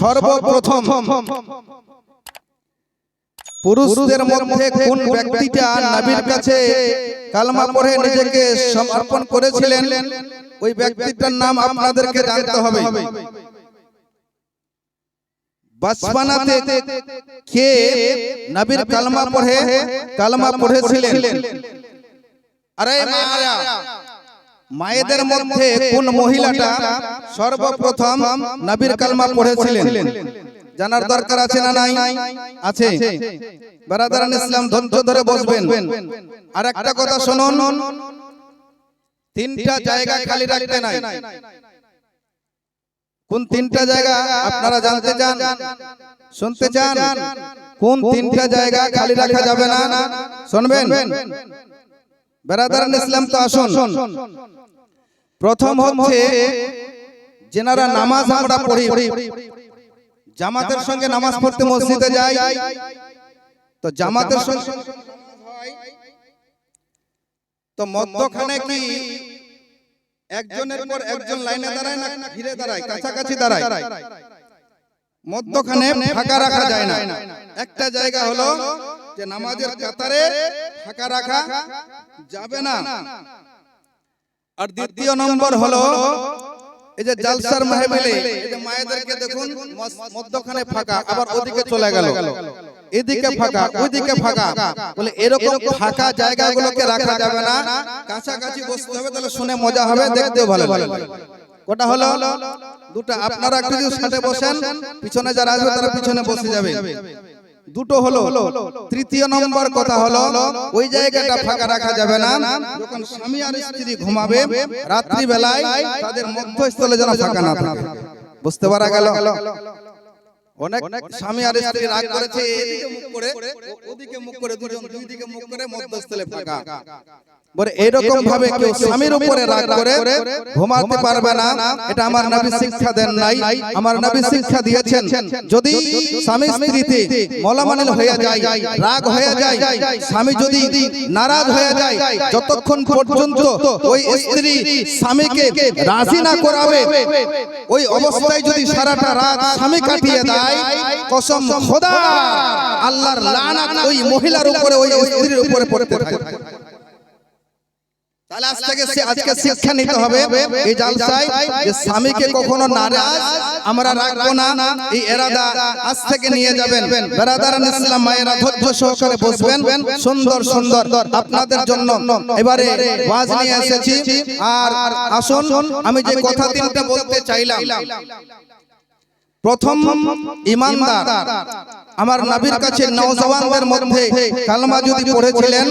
সর্বপ্রথম পুরুষদের মধ্যে কোন ব্যক্তিটা নবীর কাছে কালমা পড়ে নিজেকে সমর্পণ করেছিলেন ওই ব্যক্তিটার নাম আপনাদেরকে জানতে হবে। বাসবানাতে কে নবীর কালমা পড়ে কালমা পড়েছিলেন? আরে মায়া। মায়েদের মধ্যে কোন মহিলাটা সর্বপ্রথম নবীর কালমা পড়েছিলেন। জানার দরকার আছে না নাই? আছে। বারাদারান ইসলাম ধৈর্য ধরে বসবেন। আর একটা কথা শুনুন। তিনটা জায়গা খালি রাখতে নাই। কোন তিনটা জায়গা আপনারা জানতে চান? শুনতে চান? কোন তিনটা জায়গা খালি রাখা যাবে না? শুনবেন? বেরাদারান ইসলাম তো আসুন। প্রথম হচ্ছে যেনারা নামাজ আমরা পড়ি। জামাতের সঙ্গে নামাজ পড়তে মসজিদে যাই। তো জামাতের সঙ্গে তো মধ্যখানে কি একজনের পর একজন লাইনে দাঁড়ায় না ঘিরে দাঁড়ায়? কাছাকাছি দাঁড়ায়। মধ্যখানে ফাঁকা রাখা যায় না। একটা জায়গা হলো যে নামাজের কাতারে ফাঁকা রাখা যাবে না। আর দ্বিতীয় নম্বর হলো এই যে জালসার মাহফিলে এই যে মায়েদেরকে দেখুন মধ্যখানে ফাঁকা আবার ওদিকে চলে গেল। এদিকে ফাঁকা ওইদিকে ফাঁকা। বলে এরকম ফাঁকা জায়গাগুলোকে রাখা যাবে না। কাছাকাছি বসতে হবে তাহলে শুনে মজা হবে দেখতেও ভালো লাগবে কোটা হলো? দুটো আপনারা একটু যদি সাথে বসেন পিছনে যারা আসবে তারা পিছনে বসে যাবে। দুটো হলো তৃতীয় নম্বর কথা হলো ওই জায়গাটা ফাঁকা রাখা যাবে না। যখন স্বামী আর স্ত্রী ঘুমাবে রাত্রি বেলায় তাদের মধ্যস্থলে যেন ফাঁকা না থাকে। বুঝতে পারা গেল? অনেক স্বামী আর স্ত্রী রাগ করেছে এদিকে মুখ করে ওদিকে মুখ করে দুজন দুই দিকে মুখ করে মধ্যস্থলে ফাঁকা। এরকম ভাবে কেউ স্বামীর উপরে রাগ করে ঘুমাতে পারবে না। এটা আমার নবী শিক্ষা দেন নাই। আমার নবী শিক্ষা দিয়েছেন। যদি স্বামী স্ত্রীতে হয়ে যায় রাগ হয়ে যায় স্বামী যদি নারাজ হয়ে যায় যতক্ষণ পর্যন্ত ওই স্ত্রী স্বামীকে রাজি না করাবে ওই অবস্থায় যদি সারাটা রাত স্বামী কাটিয়ে দেয় কসম খোদা আল্লাহর লানাত ওই মহিলার উপরে ওই স্ত্রীর উপরে পড়তে থাকে। তাহলে আজ থেকে আজকে শিক্ষা নিতে হবে এই জালসায় যে স্বামীকে কখনো নারাজ আমরা রাখব না। এই এরাদা আজ থেকে নিয়ে যাবেন। বেরাদারান ইসলাম মায়েরা ধৈর্য সহকারে বসবেন। সুন্দর সুন্দর আপনাদের জন্য এবারে ওয়াজ নিয়ে এসেছি। আর আসুন আমি যে কথা তিনটা বলতে চাইলাম। প্রথম ইমানদার। আমার নবীর কাছে নওজওয়ানদের মধ্যে কালমা যদি পড়েছিলেন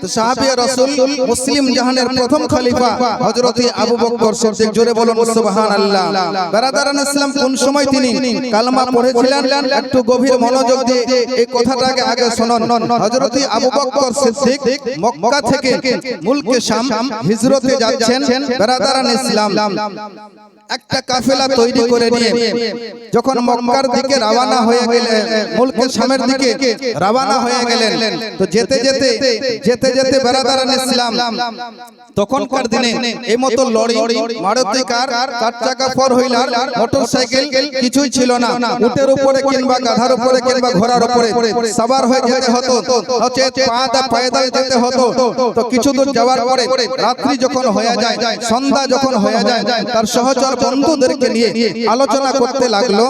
তো সাহাবী রাসূল মুসলিম জাহানের প্রথম খলিফা হযরত আবু বকর সিদ্দিক জোরে বলুন সুবহানাল্লাহ। বেরাদারান ইসলাম কোন সময় তিনি কালমা পড়েছিলেন? একটু গভীর মনোযোগ দিয়ে এই কথাটাকে আগে শুনুন। হযরত আবু বকর সিদ্দিক মক্কা থেকে মুলকে শাম হিজরতে যাচ্ছেন বেরাদারান ইসলাম একটা কাফেলা তৈরি করে নিয়ে যখন মক্কার দিকে রওনা হয়ে গেলেন, মুলকে শামের দিকে রওনা হয়ে গেলেন, তো যেতে যেতে যেতে যেতে বেরাদারান ইসলাম, তখনকার দিনে এই মতো লরি মারুতি কার চার চাকা ফোর হুইলার, মোটরসাইকেল কিছুই ছিল না, উটের উপরে কিংবা গাধার উপরে কিংবা ঘোড়ার উপরে, সবার হয়ে যেতে হতো হচ্ছে পাদা পায়দা যেতে হতো, তো কিছু দূর যাওয়ার পরে রাত্রি যখন হয়ে যায়, সন্ধ্যা যখন হয়ে যায়, তার সহচর বন্ধুদেরকে নিয়ে আলোচনা করতে লাগল,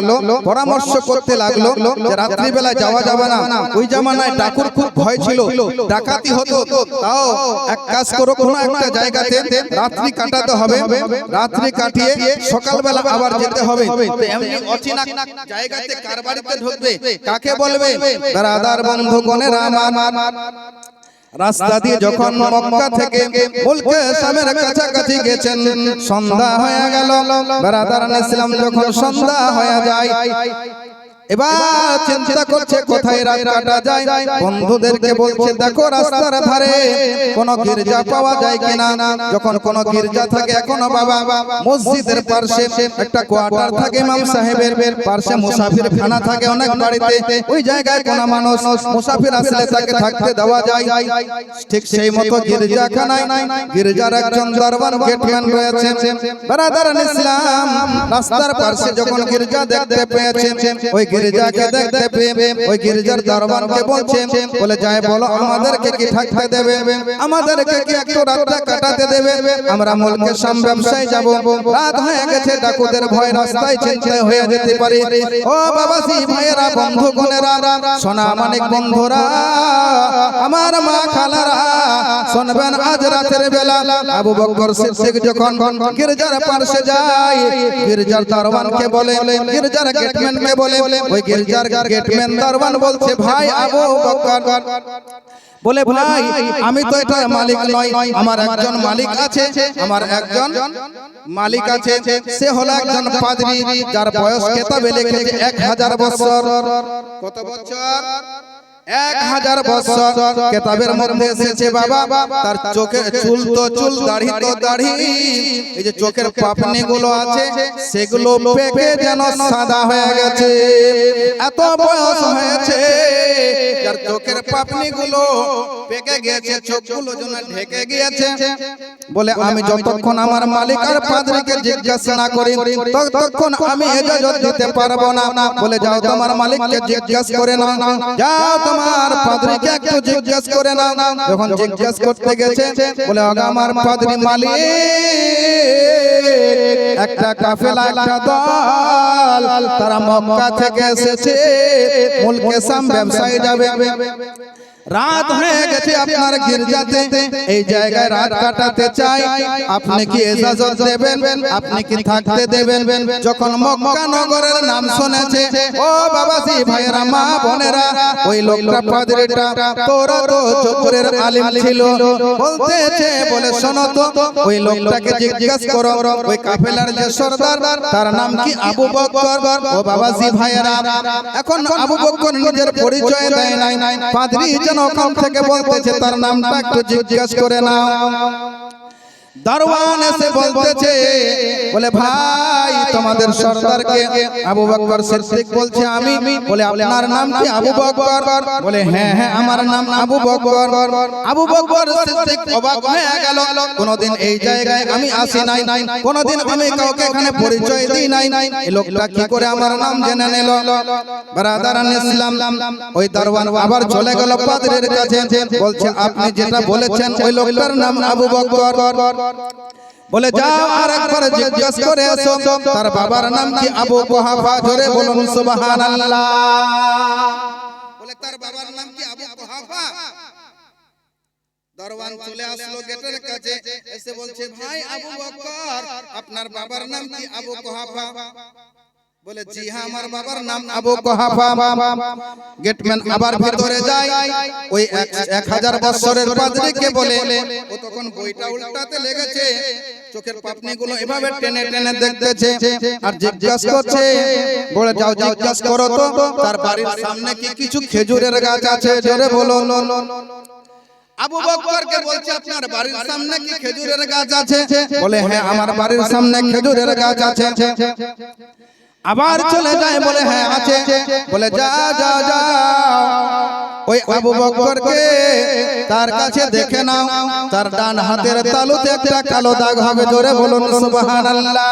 পরামর্শ করতে লাগল যে রাত্রি যাওয়া যাবে না। ওই জামানায় ডাকুর খুব ভয় ছিল। ডাকাতি হতো। তাও এক কাজ করো, কোনো একটা জায়গাতে রাত্রি কাটাতে হবে। রাত্রি কাটিয়ে সকালবেলা আবার যেতে হবে। এমনি অচেনা জায়গাতে কার বাড়িতে ঢুকবে? কাকে বলবে? ব্রাদার বন্ধু গণের আমার। রাস্তা দিয়ে যখন মক্কা থেকে মুলকে শামের কাছাকাছি গেছেন সন্ধ্যা হয়ে গেল। ব্রাদার ইসলাম যখন সন্ধ্যা হয়ে যায় এবার চিন্তা করছে কোথায় রাত কাটা যায়। বন্ধুদেরকে বলছে দেখো রাস্তার ধারে কোন গির্জা পাওয়া যায় কিনা? যখন কোন গির্জা থাকে এখনও বাবা মসজিদের পাশে একটা কোয়ার্টার থাকে ইমাম সাহেবের পাশে মুসাফির খানা থাকে অনেক বাড়িতে। ওই জায়গায় কোন মানুষ মুসাফির আসলে তাকে থাকতে দেওয়া যায়। ঠিক সেই মতো গির্জাখানায় গির্জার একজন দরবার গেটম্যান রয়েছে বারাদার ইসলাম রাস্তার পাশে যখন গির্জা দেখতে পেয়েছে ওই গির্জাকে দেখতে পেয়ে ওই গির্জার দরবারকে বলছে, বলে যায় বলো, আমাদেরকে কি থাকতে দেবে? আমাদেরকে কি একটু রাতটা কাটাতে দেবে? আমরা মুলকের সাম ব্যবসায় যাব। রাত হয়ে গেছে, ডাকুদের ভয় রাস্তায় চিন্তায় হয়ে যেতে পারে। ও বাবাসি ভাইয়েরা বন্ধু বোনেরা সোনা মানিক বন্ধুরা, আমার মা খালারা, শুনবেন, আজ রাতের বেলা আবু বকর সিদ্দিক যখন গির্জার পাশে যায়, গির্জার দরবানকে বলে, গির্জার গেটম্যানকে বলে ওই গির্জার গেটম্যান দারওয়ান বলছে ভাই আবু বকর বলে ভাই আমি তো এটার মালিক নই আমার একজন মালিক আছে আমার একজন মালিক আছে। সে হলো একজন পাদ্রী যার বয়স কেতাবে লিখেছে এক হাজার বছর। কত বছর? এক হাজার বছর কেতাবের মধ্যে এসেছে বাবা, তার চোখের চুল তো চুল, দাড়ি তো দাড়ি, এই যে চোখের পাপনি গুলো আছে, সেগুলো পেকে যেন সাদা হয়ে গেছে। এত বয়স হয়েছে, যার চোখের পাপনি গুলো পেকে চোখগুলো যেন ঢেকে গিয়েছে। বলে, আমি যতক্ষণ আমার মালিক আর পাদ্রীকে জিজ্ঞাসা না করি, ততক্ষণ আমি এজাজত দিতে পারব না। বলে, যাও তোমার মালিককে জিজ্ঞাসা করে নাও। যাও তোমার পাদ্রীকে একটু জিজ্ঞেস করে নাও। যখন জিজ্ঞেস করতে গেছে, বলে আমার পাদ্রী মালিক, একটা কাফেলা, একটা দল, তারা মক্কা থেকে এসেছে, মুলকে সাম ব্যবসায়ী যাবে। রাত হয়ে গেছে আপনার গির্জাতে। এই জায়গায় রাত কাটাতে চাই। আপনি কি ইজাজত দেবেন? আপনি কি থাকতে দেবেন? যখন মক্কা নগরের নাম শুনেছে ও বাবাজি ভাইয়েরা মা বোনেরা ওই লোকটা পাদ্রীটা তোরা তো চোখের আলিম ছিল। বলতেছে বলে শোনো তো। ওই লোকটাকে জিজ্ঞেস করো। ওই কাফেলার যে সর্দার তার নাম কি আবু বকর ও বাবাজি ভাইয়েরা এখন আবু বকর নিজের পরিচয় দেয় নাই। পাদ্রী যেন ওখান থেকে বলতেছে তার নামটা একটু জিজ্ঞাসা করে নাও। দারওয়ান এসে বলতেছে বলে ভাই তোমাদের সর্দারকে আবু বকর সিদ্দিক বলছে আমি বলে আপনার নাম কি আবু বকর? বলে হ্যাঁ হ্যাঁ আমার নাম আবু বকর। আবু বকর সিদ্দিক অবাক হয়ে গেল। কোনদিন এই জায়গায় আমি আসি নাই। কোনদিন আমি কাউকে এখানে পরিচয় দিই নাই। এই লোকটা কি করে আমার নাম জেনে নিল? ব্রাদারান ইসলাম ওই দারওয়ান আবার চলে গেল পাদ্রীর কাছে। বলছে আপনি যেটা বলেছেন ওই লোকটার নাম আবু বকর। বলে যাও আর একবার জিজ্ঞেস করে এসো। তার বাবার নাম কি? আবু কুহাফা। জোরে বলুন সুবহানাল্লাহ। বলে তার বাবার নাম কি? আবু কুহাফা? দরওয়ান চলে আসলো গেটের কাছে। এসে বলছে ভাই আবু বকর আপনার বাবার নাম কি? আবু কুহাফা। বলে জি হ্যাঁ আমার বাবার নাম আবু কুহাফা গেটম্যান আবার ভিতরে যায় ওই এক- হাজার বছরের পাদ্রীকে বলে ও তখন বইটা উল্টাতে লেগেছে চোখের পাপনি গুলো এভাবে টেনে টেনে দেখতেছে আর জিজ্ঞাসা করছে বলে যাও জিজ্ঞাসা করো তো তার বাড়ির সামনে কি কিছু খেজুরের গাছ আছে জোরে বলো আবু বকরকে বলছে আপনার বাড়ির সামনে কি খেজুরের গাছ আছে বলে হ্যাঁ আমার বাড়ির সামনে খেজুরের গাছ আছে আবার চলে যায় বলে হ্যাঁ আছে। বলে যা যা যা ওই আবু বকরকে তার কাছে দেখে নাও। তার ডান হাতের তালুতে একটা কালো দাগ হবে। জোরে বলুন সুবহানাল্লাহ।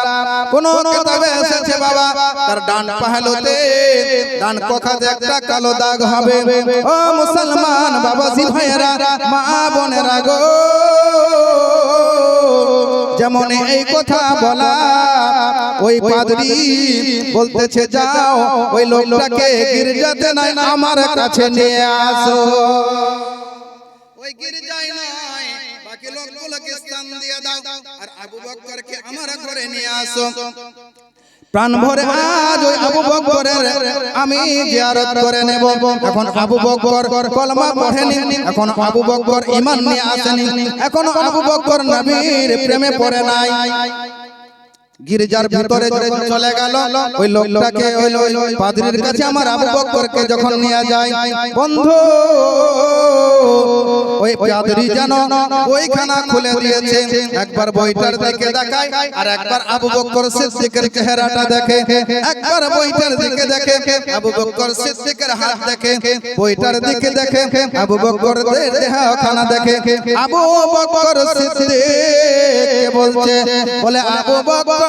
কোন কিতাবে এসেছে বাবা। তার ডান পাহলুতে ডান কোখাতে একটা কালো দাগ হবে। ও মুসলমান বাবা জি ভাইয়েরা মা বোনেরা গো। যেমন এই কথা বলা ওই পাদরি বলতেছে যাও ওই লোকটাকে গির্জাতে নাই আমার কাছে নিয়ে আসো। ওই গির্জায় নয় বাকি লোকগুলোকে স্থান দিয়ে দাও আর আবু বকরকে আমার ঘরে নিয়ে আসো। প্রাণ ভরে আজ ওই আবু বকরের আমি জিয়ারত করে নেব। এখন আবু বকর কলমা পড়েনি। এখন আবু বকর ঈমান নিয়ে আসেনি। এখন আবু বকর নবীর প্রেমে পড়ে নাই। গির্জার ভিতরে যখন চলে গেল ওই লোকটাকে ওই পাদ্রীর কাছে আমার আবু বকরকে যখন নিয়ে যায় বন্ধু ওই পাদ্রী যেন বইখানা খুলে দিয়েছে। একবার বইটার দিকে দেখায় আর একবার আবু বকর সিদ্দিকের চেহারাটা দেখে। একবার বইটার দিকে দেখে আবু বকর সিদ্দিকের হাত দেখে। বইটার দিকে দেখে আবু বকর দেহখানা দেখে। আবু বকর সিদ্দিক বলছে? বলে আবু বকর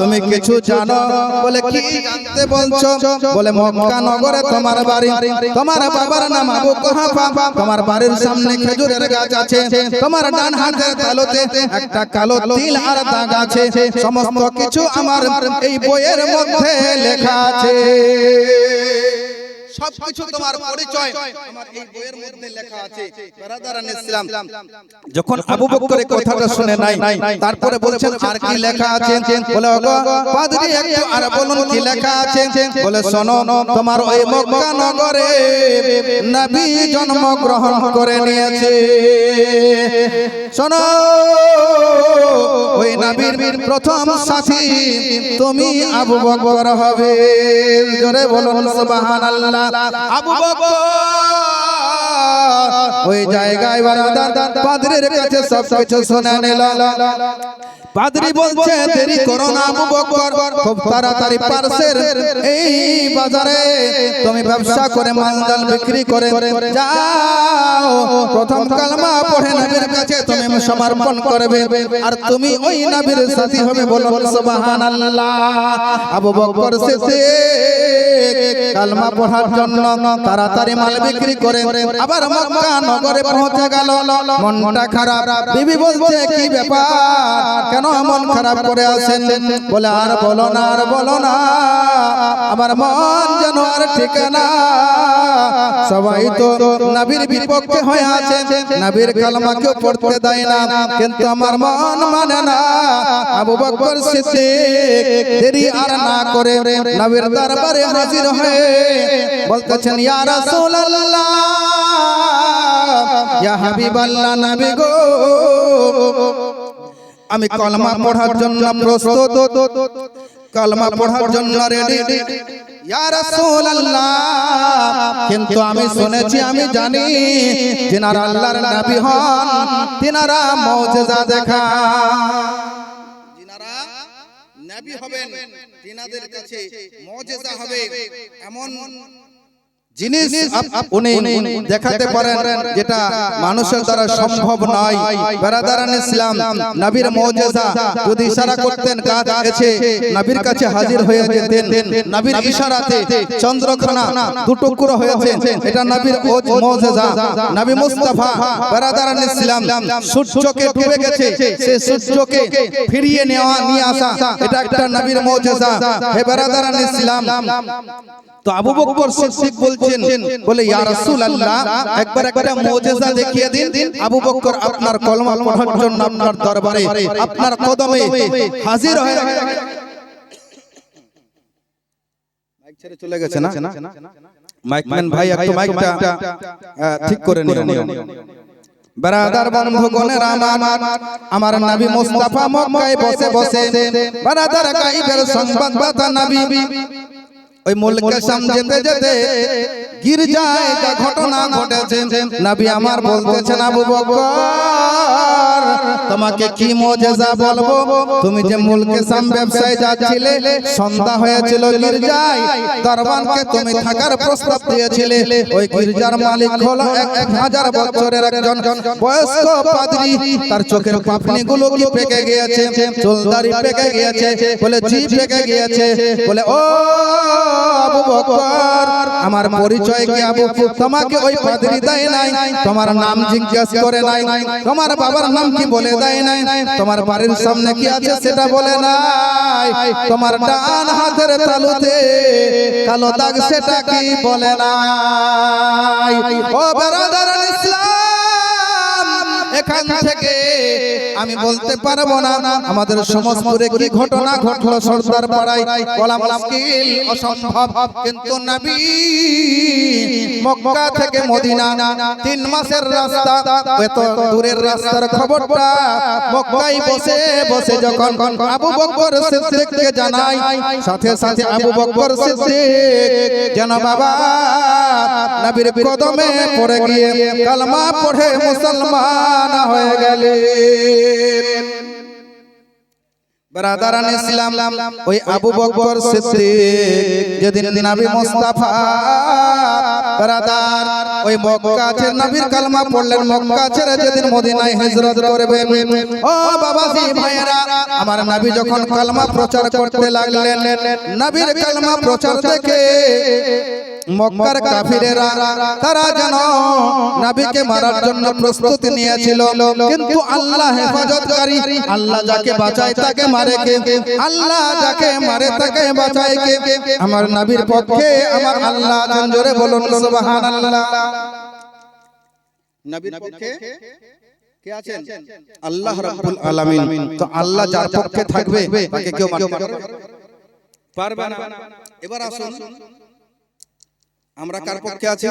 তুমি কিছু জানো? বলে কি জানতে বলছো? বলে মক্কা নগরে তোমার বাড়ি। তোমার বাবার নাম আবু কুহাফা। তোমার বাড়ির সামনে খেজুরের গাছ আছে। তোমার ডান হাতের তালুতে একটা কালো তিল আর দাগ আছে। সমস্ত কিছু আমার এই বইয়ের মধ্যে লেখা আছে। সবকিছু তোমার পরিচয় আমার এই বইয়ের মধ্যে লেখা আছে। ব্রাদারান ইসলাম যখন আবু বকর এই কথাটা শুনে নাই তারপরে বলছেন আর কি লেখা আছে? বলে ওগো পাদ্রী একটু আর বলুন কি লেখা আছে বলে শোনো তোমার ওই মক্কা নগরে নবী জন্মগ্রহণ করে নিয়েছে। শোনো ওই নবীর প্রথম সাথী তুমি আবু বকর হবে। জোরে বলুন সুবহানাল্লাহ। আবু বকর। ওই জায়গায় বারাদার পাদ্রীর কাছে সব কিছু শুনে নিল পাদ্রী বলছে, দেরি করো না, আবু বকর, খুব তাড়াতাড়ি পার্সের এই বাজারে তুমি ব্যবসা করে মালজাল বিক্রি করে যাও। প্রথম কালমা পড়ে নবীর কাছে তুমি সমর্পণ করবে। আর তুমি ওই নবীর সাথী হবে বলো সুবহানাল্লাহ। আবু বকর শেষে কালমা পড়ার জন্য তাড়াতাড়ি মাল বিক্রি করে আবার মক্কা নগরে পৌঁছে গেল। মনটা খারাপ। বিবি বলছে কি ব্যাপার? কেন মন খারাপ করে আছেন বলে আর বলো না আর বলো না। আমার মন যেন আর ঠিকানা সবাই তো নবীর বিপক্ষে হয়ে আছে নবীর কালমা কেউ পড়তে দেয় না। কিন্তু আমার মন মানে না। আবু বকর সিদ্দিক। দেরি আর না করে নবীর দরবারে হাজির হয়ে বলতেছেন ইয়া রাসূলুল্লাহ। ইয়া হাবিবাল্লাহ নবী গো। আমি কলমা পড়ার জন্য প্রস্তুত। কলমা পড়ার জন্য রেডি কিন্তু আমি শুনেছি, আমি জানি যিনারা আল্লাহর নবী হন, তিনারা মুজিজা দেখা। নবী হবেন, তিনাদের কাছে মুজিজা হবে, এমন জিনিস উনি দেখাতে পারেন যেটা মানুষের দ্বারা সম্ভব নয়। বেরাদারান ইসলাম নবীর মুজিজা যদি ইশারা করতেন এসে নবীর কাছে হাজির হয়ে যেতেন নবীর ইশারাতে চন্দ্রখানা দুটুকরো হয়েছে এটা নবীর মুজিজা নবী মুস্তাফা বেরাদারান ইসলাম সূর্যকে ডুবে গেছে সে সূর্যকে ফিরিয়ে নেওয়া নিয়ে আসা এটা একটা নবীর মুজিজা। হে বেরাদারান ইসলাম তো আবু বকর সিদ্দিক বলছেন বলে ইয়া রাসূলুল্লাহ একবার একটা মুজিজা দেখিয়ে দিন। আবু বকর আপনার কলমা পড়ার জন্য আপনার দরবারে আপনার কদমে হাজির হয়ে মাইক ছেড়ে চলে গেছে না? মাইকম্যান ভাই একটু মাইকটা ঠিক করে নিও। বারাদার বন্ধুগণের আমার আমার নবী মুস্তাফা মক্কায় বসে বসে বারাদার গাইবের সংবাদ বাতা নবী। ওই মুলকে যেতে যেতে গির্জায় যা ঘটনা ঘটেছে নবী আমার বলতেছেন আবু বকর তোমাকে কি মজেজা বলব? তুমি যে মুলকে সাম ব্যবসায় যাচ্ছিলে সন্ধ্যা হয়েছিল গির্জায় দরবানকে তুমি থাকার প্রস্তাব দিয়েছিলে ওই গির্জার মালিক হলো এক হাজার বছরের একজন বয়স্ক পাদ্রী তার চোখের পাপনি গুলো কি পেকে গিয়েছে? চুলদারি পেকে গিয়েছে? বলে জি পেকে গিয়েছে? বলে ও আবু বকর। আমার পরিচয় কি আবু? তোমাকে ওই পাদ্রী দেয় নাই। তোমার নাম জিজ্ঞেস করে নাই। তোমার বাবার নাম কি বলে দেয় নাই? তোমার বাড়ির সামনে কি আছে সেটা বলে নাই। তোমার ডান হাতের তালুতে কালো দাগ সেটা কি বলে নাই? ও বেরাদার ইসলাম, এখান থেকে আমি বলতে পারব না। আমাদের সমাজপুরে কি ঘটনা ঘটলো সর্দার পাড়ায়? বলা মুশকিল, অসম্ভব। কিন্তু নবী, মক্কা থেকে মদিনা, তিন মাসের রাস্তা। এত দূরের রাস্তার খবরটা মক্কায় বসে বসে যখন আবু বকর সিদ্দিককে জানাই, সাথে সাথে আবু বকর সিদ্দিক, যেন বাবা, নবীর কদমে পড়ে গিয়ে কালমা পড়ে মুসলমান হয়ে গেলেন ব্রাদারান ইসলাম, ওই আবু বকর সিদ্দিক, যেদিন নবী মুস্তাফা, ব্রাদার, ওই মক্কা ছেড়ে নবীর কালমা পড়লেন, মক্কা ছেড়ে যেদিন মদিনায় হিজরত করবেন। ও বাবাজি ভাইয়েরা, আমার নবী যখন কালমা প্রচার করতে লাগলেন, নবীর কালমা প্রচার দেখে মক্কার কাফিরেরা তারা যেন নবীকে মারার জন্য প্রস্তুতি নিয়েছিল। কিন্তু আল্লাহ হেফাজতকারী আল্লাহ যাকে বাঁচায় তাকে মারে কে? আল্লাহ যাকে মারে তাকে বাঁচায় কে? আমার নবীর পক্ষে আমার আল্লাহ জোরে বলুন সুবহানাল্লাহ। নবীর পক্ষে কে আছেন? আল্লাহ রাব্বুল আলামিন। তো আল্লাহ যার পক্ষে থাকবে তাকে কেউ মারতে পারবে না। এবার আসুন। আমরা কার পক্ষে আছি?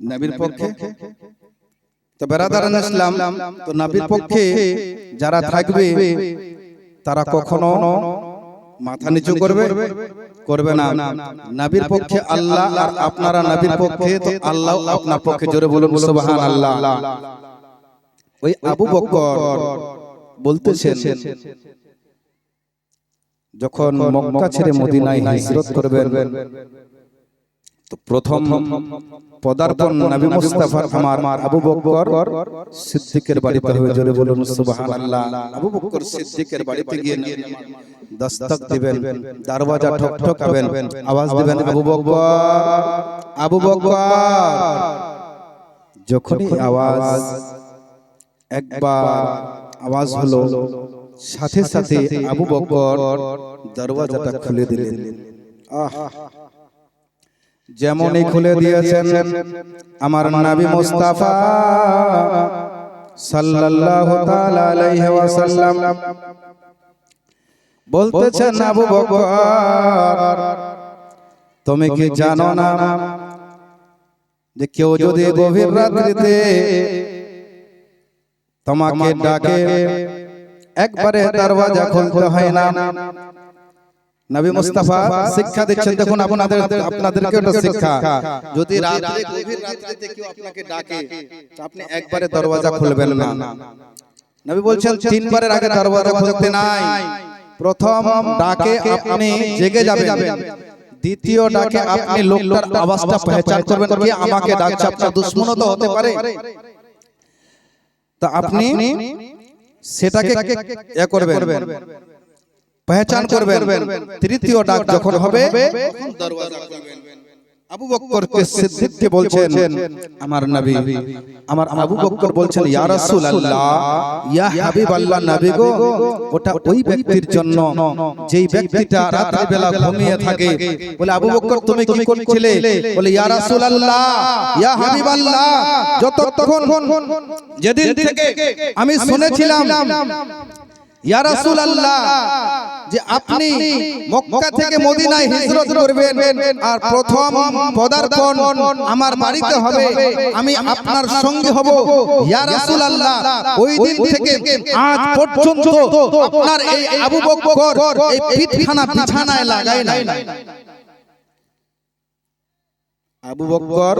নবীর পক্ষে। তো বেরাদারান ইসলাম তো নবীর পক্ষে যারা থাকবে তারা কখনো মাথা নিচু করবে? করবে? না নবীর পক্ষে আল্লাহ আর আপনারা নবীর পক্ষে তো আল্লাহ আপনার পক্ষে জোরে বলুন সুবহানাল্লাহ। ওই আবু বকর বলতেছেন যখন মক্কা ছেড়ে মদিনায় হিজরত করবেন তো প্রথম পদার্পণ নবী মুস্তাফার আমার আবু বকর সিদ্দিকের বাড়িতে হয়ে জোরে বলুন সুবহানাল্লাহ। আবু বকর সিদ্দিকের বাড়িতে গিয়ে দস্তক দিবেন দরওয়াজা ঠক ঠকাবেন আওয়াজ দিবেন আবু বকর আবু বকর যখনই আওয়াজ একবার আওয়াজ হলো সাথে সাথে আবু বকর দরওয়াজাটা খুলে দিলেন। আহ। যেমনই খুলে দিয়েছেন আমার নবী মুস্তাফা সাল্লাল্লাহু তাআলা আলাইহি ওয়াসাল্লাম। বলতেছেন আবু বকর তুমি কি জানো না যে কেউ যদি গভীর রাত্রিতে তোমাকে ডাকে একবারে দরওয়াজা খুলতে হয় না। নবী মুস্তাফা শিক্ষা দিচ্ছেন দেখুন আপনাদের আপনাদেরকে একটা শিক্ষা। যদি রাতে গভীর রাত্রিতে কেউ আপনাকে ডাকে আপনি একবারে দরওয়াজা খুলবেন না। নবী বলছেন তিনবারের আগে দরওয়াজা খুলতে নাই। প্রথম ডাকে আপনি জেগে যাবেন। দ্বিতীয় ডাকে আপনি লোকটার আওয়াজটা পহচান করবেন কি আমাকে ডাকছে আপনার দুশ্মনও তো হতে পারে। তা আপনি সেটাকে এ করবেন। পহচান করবেন। তৃতীয় ডাক যখন হবে দরওয়াজা খুলবেন আবু বকরকে সিদ্দিককে বলছেন আমার নবী আমার আবু বকর বলছেন ইয়া রাসূলুল্লাহ ইয়া হাবিবাল্লাহ নবী গো ওটা ওই ব্যক্তির জন্য যেই ব্যক্তিটা রাতের বেলা ঘুমিয়ে থাকে বলে আবু বকর তুমি কি করছিলে? বলে ইয়া রাসূলুল্লাহ ইয়া হাবিবাল্লাহ যতক্ষণ যেদিন থেকে আমি শুনেছিলাম ইয়া রাসূলুল্লাহ যে আপনি মক্কা থেকে মদিনায় হিজরত করবেন আর প্রথম পদার্পণ আমার বাড়িতে হবে আমি আপনার সঙ্গে হব। ইয়া রাসূলুল্লাহ ওই দিন থেকে আজ পর্যন্ত আপনার এই আবু বকর এই পিঠখানা বিছানায় লাগায় নাই। আবু বকর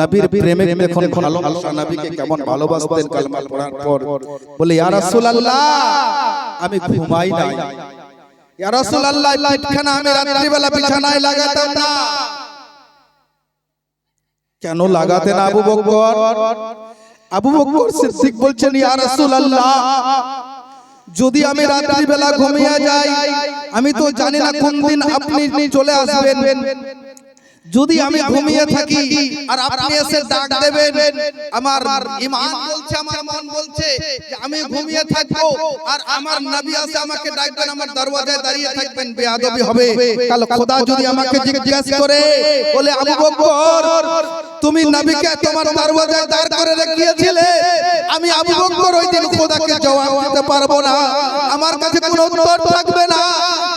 নবীর প্রেমে দেখুন ভালোবাসা নবীকে কেমন ভালোবাসতেন কালমা পড়ার পর বলে ইয়া রাসূলুল্লাহ আমি ঘুমাই নাই। ইয়া রাসূলুল্লাহ পিঠখানা আমি রাত্রি বেলা বিছানায় লাগাতাম না। কেন লাগাতেন আবু বকর আবু বকর সিদ্দিক বলছেন ইয়া রাসূলুল্লাহ যদি আমি রাত্রি বেলা ঘুমিয়ে যাই আমি তো জানি না কোন দিন আপনি চলে আসবেন। যদি আমি ঘুমিয়ে থাকি আর আপনি এসে ডাক দেবেন আমার ইমান বলছে আমার মন বলছে যে আমি ঘুমিয়ে থাকব আর আমার নবী এসে আমাকে ডাকবেন আমার দরওয়াজায় দাঁড়িয়ে থাকবেন বেয়াদবি হবে। কাল খোদা যদি আমাকে জিজ্ঞাসা করে বলে আবু বকর তুমি নবীকে তোমার দরওয়াজায় দাঁড় করে রেখেছিলে। আমি আবু বকর ওই দিন খোদাকে জবাব দিতে পারব না। আমার কাছে কোনো উত্তর থাকবে না।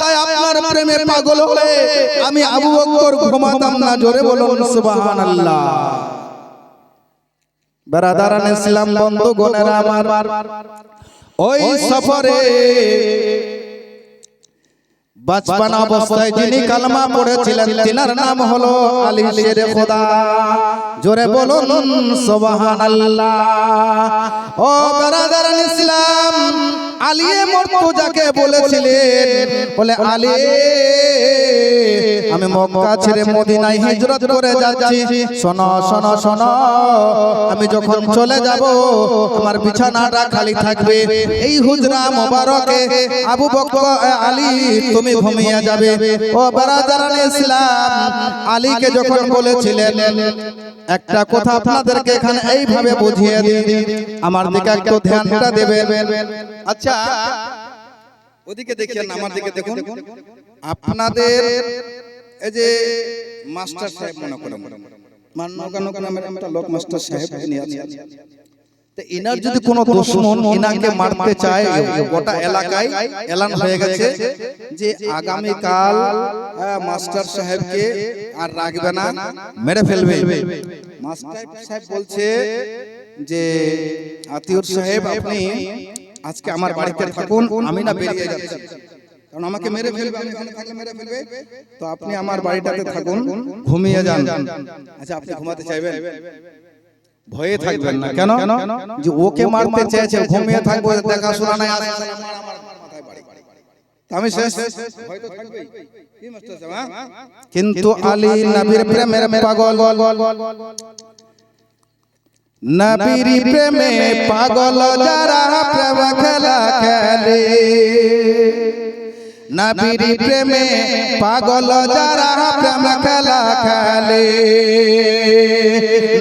তাই আপনার প্রেমে পাগল হলে আমি আবু বকর ঘুমাতাম না জোরে বলুন সুবহানাল্লাহ। বেরাদারান ইসলাম বন্ধু গোনেরা আমার। ওই সফরে বাচপান অবস্থায় যিনি কালমা পড়েছিলেন তিনার নাম হলো আলী শের খোদা। জোরে বলুন সুবহানাল্লাহ। ও বেরাদারান ইসলাম আলিয়ে মর্তুজাকে বলেছিলেন। বলে আলী আমি মক্কা ছেড়ে মদিনায় হিজরত করে যাচ্ছি। শোনো শোনো শোনো আমি যখন চলে যাব আমার বিছানাটা খালি থাকবে। এই হুজরা মোবারকে আবু বকর আলী তুমি ঘুমিয়ে যাবে। ও বারাদারান ইসলাম আলীকে যখন বলেছিলেন একটা কথা আপনাদেরকে এখানে এইভাবে বুঝিয়ে দিই আমার দিকে একটু ধ্যানটা দেবে আচ্ছা ওদিকে দেখেন আমার দিকে দেখুন আপনাদের এই যে মাস্টার সাহেব মনে করেন। মান্নকানো নামের একটা লোক মাস্টার সাহেব আছেন। তো এনার যদি কোনো দুশ্মন এনাকে মারতে চায় গোটা এলাকায় এলান হয়ে গেছে যে আগামী কাল মাস্টার সাহেবকে আর রাখবে না মেরে ফেলবে। মাস্টার সাহেব বলছে যে আতিউর সাহেব আপনি আজকে আমার বাড়িতে থাকুন আমি না বেরিয়ে যাচ্ছি। কারণ আমাকে মেরে ফেলবে আমি ওখানে থাকলে মেরে ফেলবে। তো আপনি আমার বাড়িটাতে থাকুন ঘুমিয়ে যান। আচ্ছা আপনি ঘুমাতে চাইবেন? ভয়ে থাকবেন না কেন যে ওকে মারতে চেয়েছে ঘুমিয়ে থাকব দেখাশোনা নাই আমি শেষ হ্যাঁ? কিন্তু আলী নবীর প্রেমের পাগল নবীর প্রেমে পাগল যারা প্রেম খেলা খেলে নবীর প্রেমে পাগল যারা প্রেম খেলা খেলে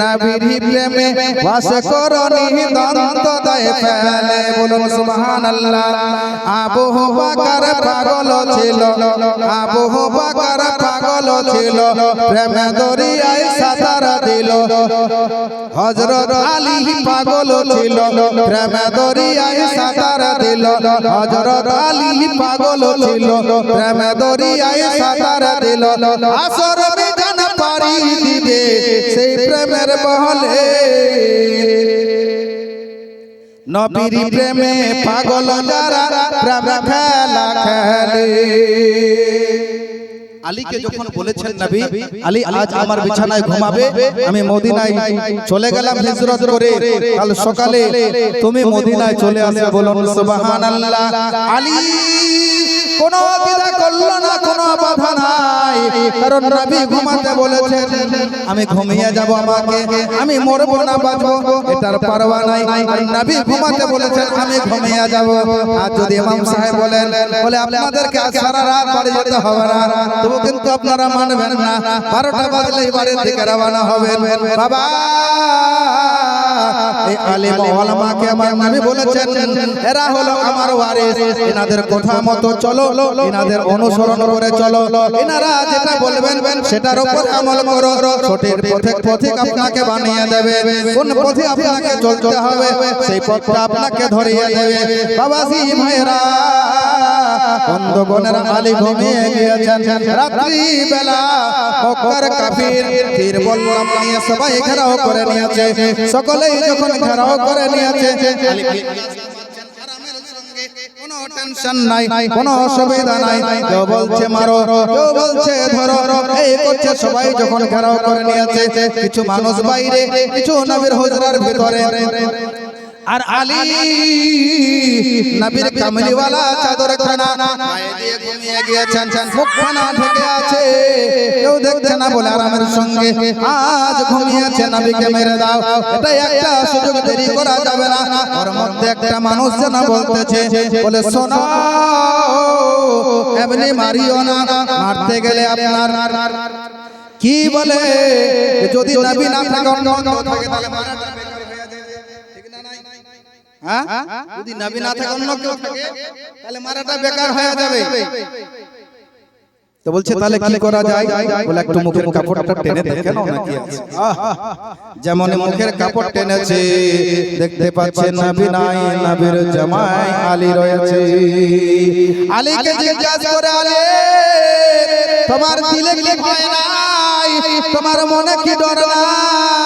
নবীর প্রেমে বাস করনি দন্ত দয় ফেলে। বলুন সুবহানাল্লাহ। আবু বকর পাগল ছিল। আবু বকর পাগল ছিল। প্রেম দরিয়ায় সাঁতার দিল। হযরত আলী পাগল ছিল। প্রেম দরিয়ায় সাঁতার দিল। হযরত আলী পাগল ছিল। প্রেম দরিয়ায় সাঁতার দিল। আসর বিধান পারি দিবে সেই প্রেমের বহলে। নবীর প্রেমে পাগল যারা প্রেম খেলা খেলে। আলীকে যখন বলেছেন নবী আলী আজ আমার বিছানায় ঘুমাবে আমি মদিনায় চলে গেলাম হিজরত করে কাল সকালে তুমি মদিনায় চলে আসবে বলুন সুবহানাল্লাহ। আলী কোনো দ্বিধা করল না কোনো বাধা নাই। কারণ নবী ঘুমাতে বলেছেন আমি ঘুমিয়ে যাব আমাকে আমি মরবো না বাঁচবো এটার পারওয়া নাই। নবী ঘুমাতে বলেছেন আমি ঘুমিয়ে যাব। আর যদি ইমাম সাহেব বলেন বলে আপনাদেরকে আজ সারা রাত বাড়ি যেতে হবে। না তবু কিন্তু আপনারা মানবেন না। বারোটা বাজলে বাড়ির দিকে রওনা হবেন। বাবা! এই আলিম ওলামাকে আমার নবী বলেছেন এরা হলো আমার ওয়ারিস। এনাদের কথা মতো চলো এনাদের অনুসরণ করে চলো। এনারা যেটা বলবেন সেটার উপর আমল করো। সঠিক পথে পথিক আপনাকে বানিয়ে দেবে। কোন পথে আপনাকে চলতে হবে সেই পথটা আপনাকে ধরিয়ে দেবে। বাবাজি ভাইরা বন্ধগণের আলী ঘুমিয়ে গিয়েছেন। রাত্রি বেলা মক্কার কাফির তীর বললাম নিয়ে সবাই ঘেরাও করে নিয়েছে। সকলেই যখন ঘেরাও করে নিয়েছে। কোনো টেনশন নাই কোনো অসুবিধা নাই। কেউ বলছে মারো কেউ বলছে ধরো। এই করছে সবাই যখন ঘেরাও করে নিয়েছে। কিছু মানুষ বাইরে কিছু নবীর হুজরার ভিতরে। আর আলী নবীর কামলিওয়ালা চাদর খানা গায়ে দিয়ে ঘুমিয়ে গিয়েছেন। মুখখানা ঢেকে আছে। কেউ দেখছে না বলে আরামের সঙ্গে। আজ ঘুমিয়েছে নবীকে মেরে দাও। এটা একটা সুযোগ দেরি করা যাবে না। ওর মধ্যে একটা মানুষ যেন বলতেছে বলে শোনো এমনি মারিও না। মারতে গেলে আপনার কি বলে? যদি নবী না থাকে অন্য অন্য থাকে তাহলে মারাটা বেকার হয়ে যাবে। ঠিক না নাই? হ্যাঁ? যদি নবী না থাকে অন্য কেউ থাকে তাহলে মারাটা বেকার হয়ে যাবে। তো বলছে তাহলে কি করা যায়? বলে একটু মুখের কাপড়টা টেনে দেখে নাও নাকি আছে? যেমন মুখের কাপড় টেনেছে দেখতে পাচ্ছে নবী নাই নবীর জামাই আলী রয়েছে। আলীকে জিজ্ঞাসা করে আলী তোমার দিলে কি ভয় নাই? তোমার মনে কি ডর নাই?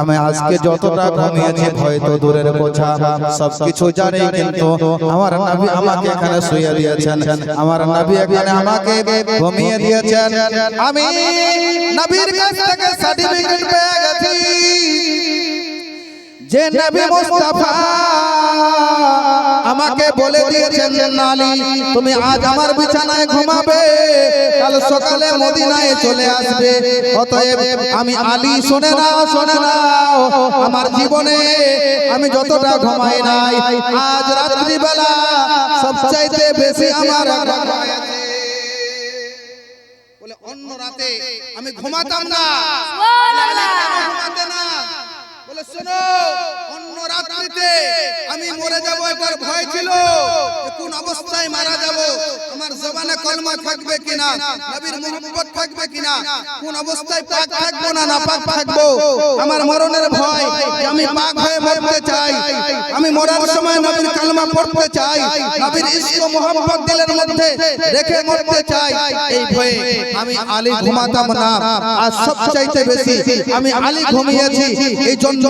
আমি আজকে যতটা ঘুমিয়েছি ভয় তো দূরের কথা সবকিছু জানি কিন্তু আমার নবী আমাকে এখানে শুয়ে দিয়েছেন। আমার নবী এখানে আমাকে ঘুমিয়ে দিয়েছেন। আমি নবীর কাছ থেকে সার্টিফিকেট পেয়ে গেছি। যে নবী মুস্তাফা আমাকে বলে দিয়েছেন, নালি, তুমি আজ আমার বিছানায় ঘুমাবে, কাল সকালে মদিনায় চলে আসবে। অতএব আমি আলী, শুনে নাও শুনে নাও আমার জীবনে আমি যতটা ঘুমাই নাই, আজ রাত্রিবেলা সবচাইতে বেশি আমার অন্য রাতে আমি ঘুমাতাম না। না বলে শোনো অন্য রাত্রিতে আমি মরে যাব ভয় ছিল কোন অবস্থায় মারা যাব। আমার জবানে কলমা থাকবে কিনা? নবীর থাকবে কিনা? কোন অবস্থায় পাক থাকব না না পাক থাকব? আমার মরণের ভয় আমি পাক হয়ে মরতে চাই। আমি মরার সময় নবীর কালমা পড়তে চাই। নবীর ইশক মোহাম্মদ দিলের মধ্যে রেখে মরতে চাই। এই ভয়ে আমি আলী ঘুমাতাম না। আর সবচাইতে বেশি আমি আলী ঘুমিয়েছি। এই জন্য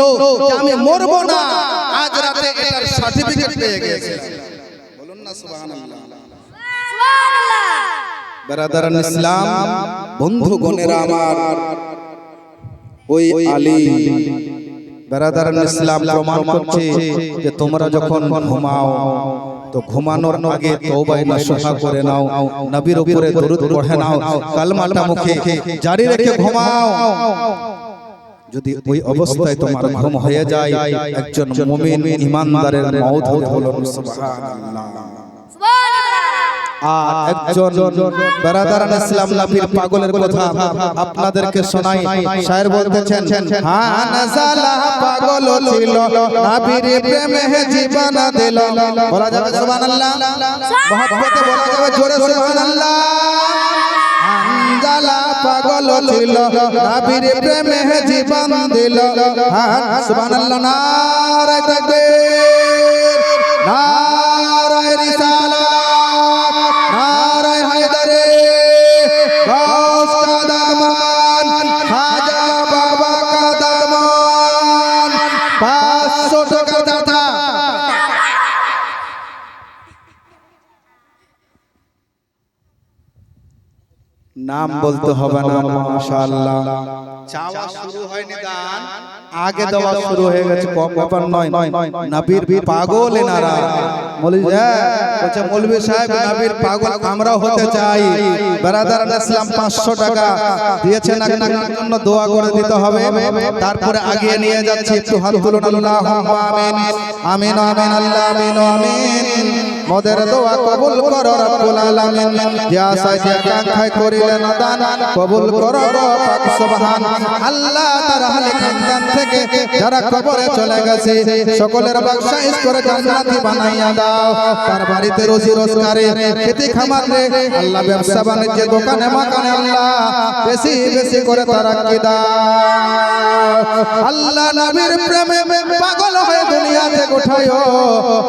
আমি মরবো না। আজ রাতে এটার সার্টিফিকেট পেয়ে গেছি। বলুন না সুবহানাল্লাহ। বেরাদারান ইসলাম বন্ধু গণেরা আমার ওই আলী। বেরাদারান ইসলাম প্রমাণ করছে যে তোমরা যখন ঘুমাও তো ঘুমানোর আগে তওবায়ে নসুহা করে নাও নবীর উপরে দরুদ পড়ে নাও কালমাটা মুখে জারি রেখে ঘুমাও। যদি ওই অবস্থায় তোমার ঘুম হয়ে যায় একজন মুমিন ইমানদারের মওত হলো আর একজন বেরাদারান ইসলাম নবীর পাগলের কথা আপনাদেরকে শোনাই। শায়ের বলতেছেন হ্যাঁ নাজালা পাগল ছিল নবীর প্রেমে জীবন দিল। বলা যাবে সুবহানাল্লাহ? মহব্বতে বলা যাবে জোরে সুবহানাল্লাহ। জালা পাগল ছিল নবীর প্রেমে জীবন দিল। সুবহানাল্লাহ, নারায়ে তাকবীর, নারায়ে রিসালাত, নারায় হায়দারে গাউস কাদামান খাজা বাবা কাদামান পাঁচশো টাকা দাতা নাম বলতে হবে না মাশাআল্লাহ। চাওয়া শুরু হয়নি দান আগে দেওয়া শুরু হয়ে গেছে কম ব্যাপার নয়। নবীর পাগল এনারা। বলি বলছে মৌলভী সাহেব নবীর পাগল আমরাও হতে চাই। বেরাদার ইসলাম পাঁচশো টাকা দিয়েছেন আপনার জন্য দোয়া করে দিতে হবে। তারপরে আগিয়ে নিয়ে যাচ্ছি একটু হাত তুলুন আল্লাহ আমিন আমিন আমিন আল্লাহ আমিন আমিন। মোদের দোয়া কবুল করো রব্বুল আলামিন। যে আশায় যে আকাঙ্ক্ষায় করিলেন দান। কবুল করো পাক সুবহান আল্লাহ তার আহলে খানদান থেকে যারা কবরে চলে গেছে সকলের বাগশাইশ করে জান্নাতি বানাইয়া দাও। তার বাড়িতে রোজি রোজগারে খেতে খামারে আল্লাহ ব্যবসা বাণিজ্যে দোকানে মাকানে আল্লাহ। বেশি বেশি করে তারাক্কি দাও আল্লাহ নবীর প্রেমে পাগল হয়ে দুনিয়া থেকে উঠাইও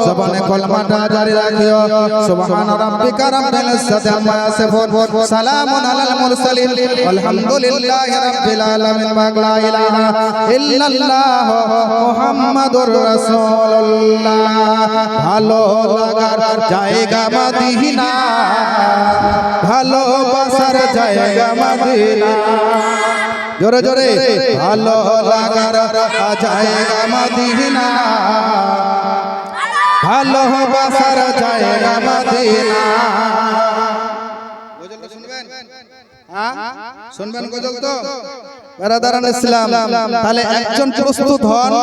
জবানে কলমাটা জারি রাখিও। সুবহান রাব্বিকা রাব্বিল ইজ্জাতি আম্মা ইয়াসিফুন। সালামুন আলাল মুরসালিন। আলহামদুলিল্লাহি রাব্বিল আলামিন। লা ইলাহা ইল্লাল্লাহ মুহাম্মাদুর রাসূলুল্লাহ। ভালো লাগার জায়গা মদিনা। ভালোবাসার জায়গা মদিনা। জোরে জোরে ভালো লাগার জায়গা মদিনা। ভালো বাসার জায়গা মদিনা। শুনবেন? হ্যাঁ? শুনবেন গজল তো? বেরাদারান ইসলাম তাহলে একজন প্রস্তুত হন।